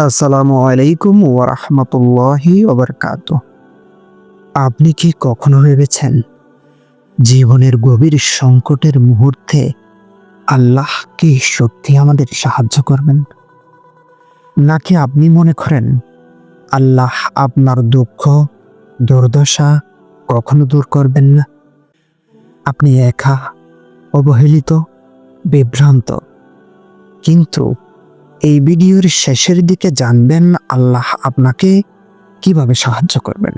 আসসালামু আলাইকুম ওরহমতুল্লাহি ওবরকাত আপনি কি কখনো ভেবেছেন জীবনের গভীর সংকটের মুহূর্তে আল্লাহ কি সত্যি আমাদের সাহায্য করবেন? নাকি আপনি মনে করেন আল্লাহ আপনার দুঃখ, দুর্দশা কখনো দূর করবেন না? আপনি একা, অবহেলিত, বিভ্রান্ত, কিন্তু এই ভিডিওর শেষের দিকে জানবেন আল্লাহ আপনাকে কীভাবে সাহায্য করবেন।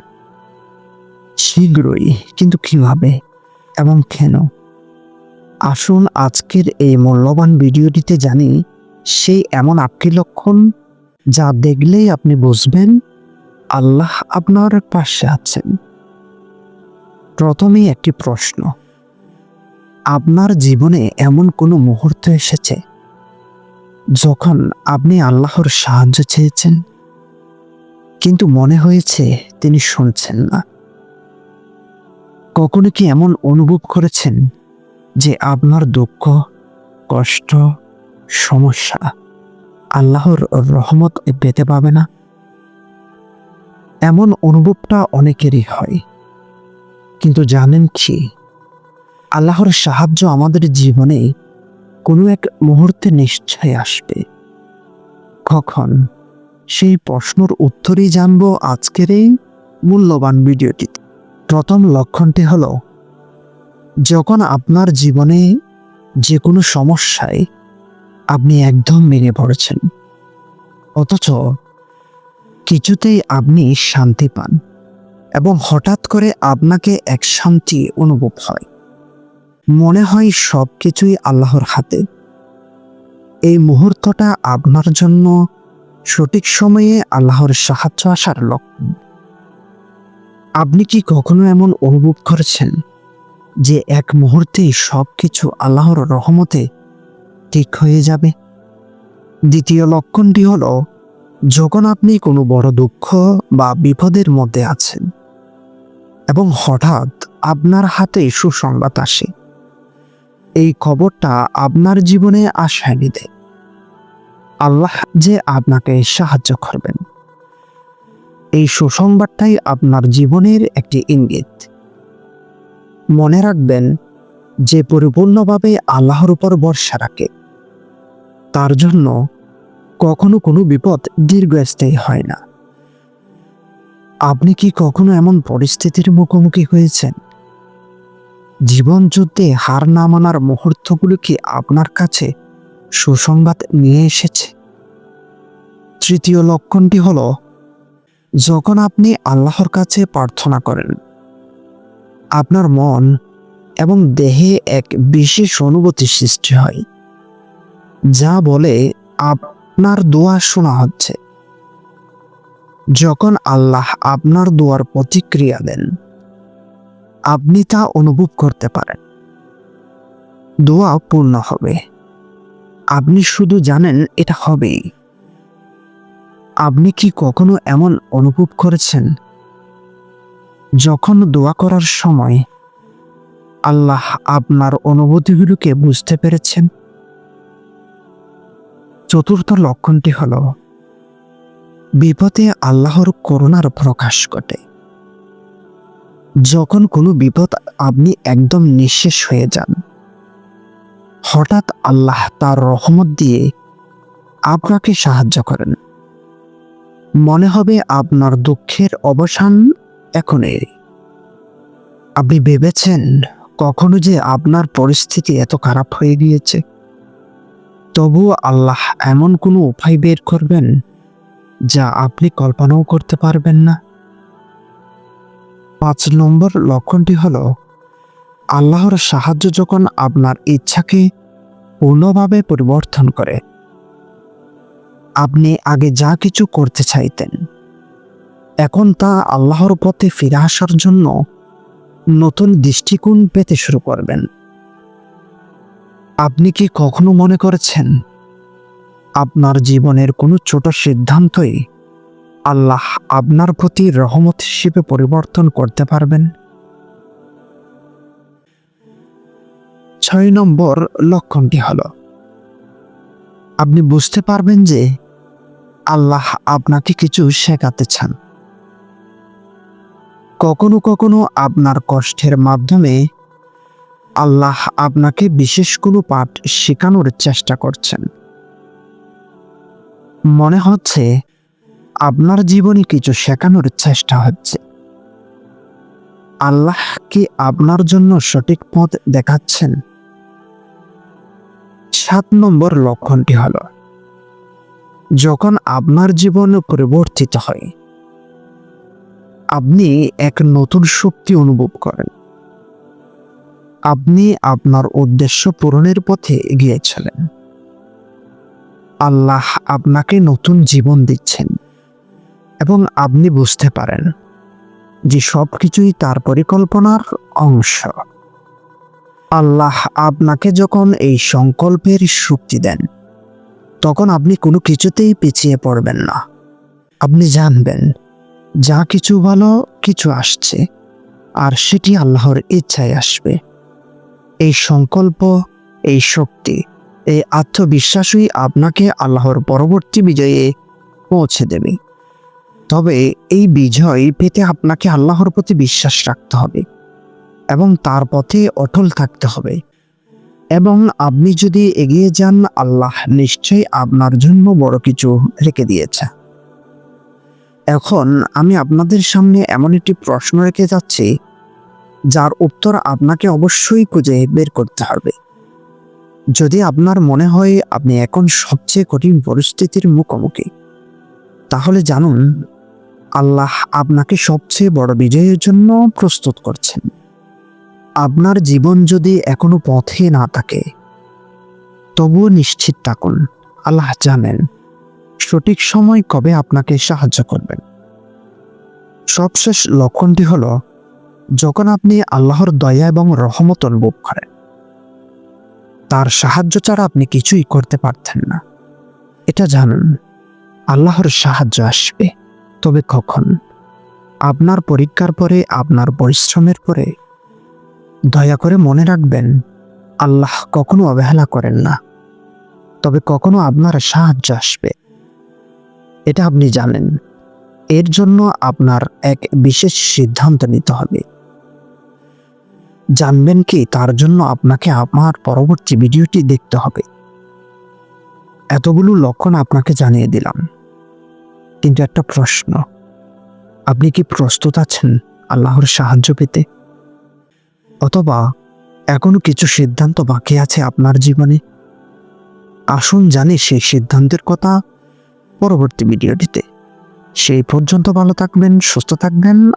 শীঘ্রই, কিন্তু কীভাবে এবং কেন? আসুন আজকের এই মূল্যবান ভিডিওটিতে জানি সেই এমন আটটি লক্ষণ যা দেখলেই আপনি বুঝবেন আল্লাহ আপনার পাশে আছেন। প্রথমেই একটি প্রশ্ন, আপনার জীবনে এমন কোনো মুহূর্ত এসেছে? যখন আপনি আল্লাহর সাহায্য চেয়েছেন, কিন্তু মনে হয়েছে তিনি শুনছেন না। কখনো কি এমন অনুভব করেছেন যে আপনার দুঃখ, কষ্ট, সমস্যা আল্লাহর রহমত পেতে পাবে না? এমন অনুভবটা অনেকেরই হয়। কিন্তু জানেন কি? আল্লাহর সাহায্য আমাদের জীবনে কোনো এক মুহূর্তে নিশ্চয় আসবে। কখন? সেই প্রশ্নর উত্তরই জানব আজকের এই মূল্যবান ভিডিওটিতে। প্রথম লক্ষণটি হলো, যখন আপনার জীবনে যে কোনো সমস্যায় আপনি একদম মেরে পড়েছেন, অথচ কিছুতেই আপনি শান্তি পান এবং হঠাৎ করে আপনাকে এক শান্তি অনুভব হয়। মনে হয় সব কিছুই আল্লাহর হাতে। এই মুহূর্তটা আপনার জন্য সঠিক সময়ে আল্লাহর সাহায্য আসার লক্ষণ। আপনি কি কখনো এমন অনুভব করেছেন যে এক মুহূর্তেই সব কিছু আল্লাহর রহমতে ঠিক হয়ে যাবে? দ্বিতীয় লক্ষণটি হলো, যখন আপনি কোনো বড় দুঃখ বা বিপদের মধ্যে আছেন এবং হঠাৎ আপনার হাতে সুসংবাদ আসে এই খবরটা আপনার জীবনে আশায় দেয় আল্লাহ যে আপনাকে সাহায্য করবেন। এই সুসংবাদটাই আপনার জীবনের একটি ইঙ্গিত। মনে রাখবেন, যে পরিপূর্ণভাবে আল্লাহর উপর ভরসা রাখে, তার জন্য কখনো কোনো বিপদ দীর্ঘস্থায়ী হয় না। আপনি কি কখনো এমন পরিস্থিতির মুখোমুখি হয়েছেন? জীবন যুদ্ধে হার না মানার মুহূর্তগুলো কি আপনার কাছে সুসংবাদ নিয়ে এসেছে। তৃতীয় লক্ষণটি হল, যখন আপনি আল্লাহর কাছে প্রার্থনা করেন, আপনার মন এবং দেহে এক বিশেষ অনুভূতি সৃষ্টি হয়, যা বলে আপনার দোয়া শোনা হচ্ছে। যখন আল্লাহ আপনার দোয়ার প্রতিক্রিয়া দেন আপনি তা অনুভব করতে পারেন। দোয়া পূর্ণ হবে। আপনি শুধু জানেন এটা হবেই। আপনি কি কখনো এমন অনুভব করেছেন? যখন দোয়া করার সময় আল্লাহ আপনার অনুভূতিগুলোকে বুঝতে পেরেছেন? চতুর্থ লক্ষণটি হল, বিপদে আল্লাহর করুণার প্রকাশ ঘটে। যখন কোনো বিপদ আপনি একদম নিঃশেষ হয়ে যান, হঠাৎ আল্লাহ তার রহমত দিয়ে আপনাকে সাহায্য করেন। মনে হবে আপনার দুঃখের অবসান এখনই। আপনি ভেবেছেন কখনো যে আপনার পরিস্থিতি এত খারাপ হয়ে গিয়েছে। তবুও আল্লাহ এমন কোনো উপায় বের করবেন যা আপনি কল্পনাও করতে পারবেন না। পাঁচ নম্বর লক্ষণটি হল, আল্লাহর সাহায্য যখন আপনার ইচ্ছাকে পূর্ণভাবে পরিবর্তন করে, আপনি আগে যা কিছু করতে চাইতেন, এখন তা আল্লাহর পথে ফিরে আসার জন্য নতুন দৃষ্টিকোণ পেতে শুরু করবেন। আপনি কি কখনো মনে করেছেন, আপনার জীবনের কোনো ছোট সিদ্ধান্তই আল্লাহ আপনার প্রতি রহমত হিসেবে পরিবর্তন করতে পারবেন। ছয় নম্বর লক্ষণটি হল, আপনি বুঝতে পারবেন যে আল্লাহ আপনাকে কিছু শেখাতে চান। কখনো কখনো আপনার কষ্টের মাধ্যমে আল্লাহ আপনাকে বিশেষ কোনো পাঠ শেখানোর চেষ্টা করছেন। মনে হচ্ছে আপনার জীবনে কিছু শেখানোর চেষ্টা হচ্ছে। আল্লাহ কি আপনার জন্য সঠিক পথ দেখাচ্ছেন? সাত নম্বর লক্ষণটি হল, যখন আপনার জীবন পরিবর্তিত হয়, আপনি এক নতুন শক্তি অনুভব করেন। আপনি আপনার উদ্দেশ্য পূরণের পথে এগিয়েছিলেন আল্লাহ আপনাকে নতুন জীবন দিচ্ছেন। এবং আপনি বুঝতে পারেন যে সব কিছুই তার পরিকল্পনার অংশ। আল্লাহ আপনাকে যখন এই সংকল্পের শক্তি দেন, তখন আপনি কোনো কিছুতেই পিছিয়ে পড়বেন না। আপনি জানবেন, যা কিছু ভালো, কিছু আসছে, আর সেটি আল্লাহর ইচ্ছায় আসবে। এই সংকল্প, এই শক্তি, এই আত্মবিশ্বাসই আপনাকে আল্লাহর পরবর্তী বিজয়ে পৌঁছে দেবে। তবে এই বিজয় পেতে আপনাকে আল্লাহর প্রতি বিশ্বাস রাখতে হবে এবং তার পথে অটল থাকতে হবে। এবং আপনি যদি এগিয়ে যান, আল্লাহ নিশ্চয়ই আপনার জন্য বড় কিছু রেখে দিয়েছে। এখন আমি আপনাদের সামনে এমন একটি প্রশ্ন রেখে যাচ্ছি, যার উত্তর আপনাকে অবশ্যই খুঁজে বের করতে হবে। যদি আপনার মনে হয় আপনি এখন সবচেয়ে কঠিন পরিস্থিতির মুখোমুখি, তাহলে জানুন আল্লাহ আপনাকে সবচেয়ে বড় বিজয়ের জন্য প্রস্তুত করছেন। আপনার জীবন যদি এখনও পথে না থাকে, তবুও নিশ্চিত থাকুন, আল্লাহ জানেন সঠিক সময় কবে আপনাকে সাহায্য করবেন। সবশেষ লক্ষণটি হলো, যখন আপনি আল্লাহর দয়া এবং রহমত অনুভব করেন, তার সাহায্য ছাড়া আপনি কিছুই করতে পারতেন না। এটা জানুন, আল্লাহর সাহায্য আসবে। তবে কখন আপনার পরীক্ষার পরে, আপনার পরিশ্রমের পরে। দয়া করে মনে রাখবেন, আল্লাহ কখনো অবহেলা করেন না। তবে কখনো আপনার সাহায্য আসবে। এটা আপনি জানেন। এর জন্য আপনার এক বিশেষ সিদ্ধান্ত নিতে হবে। জানবেন কি, তার জন্য আপনাকে আমার পরবর্তী ভিডিওটি দেখতে হবে। এতগুলো লক্ষণ আপনাকে জানিয়ে দিলাম। কিন্তু একটা প্রশ্ন। আপনি কি প্রস্তুত আছেন আল্লাহর সাহায্য পেতে? অথবা এখনও কিছু সিদ্ধান্ত বাকি আছে আপনার জীবনে? আসুন জানি সেই সিদ্ধান্তের কথা পরবর্তী ভিডিওটিতে। সেই পর্যন্ত ভালো থাকবেন, সুস্থ থাকবেন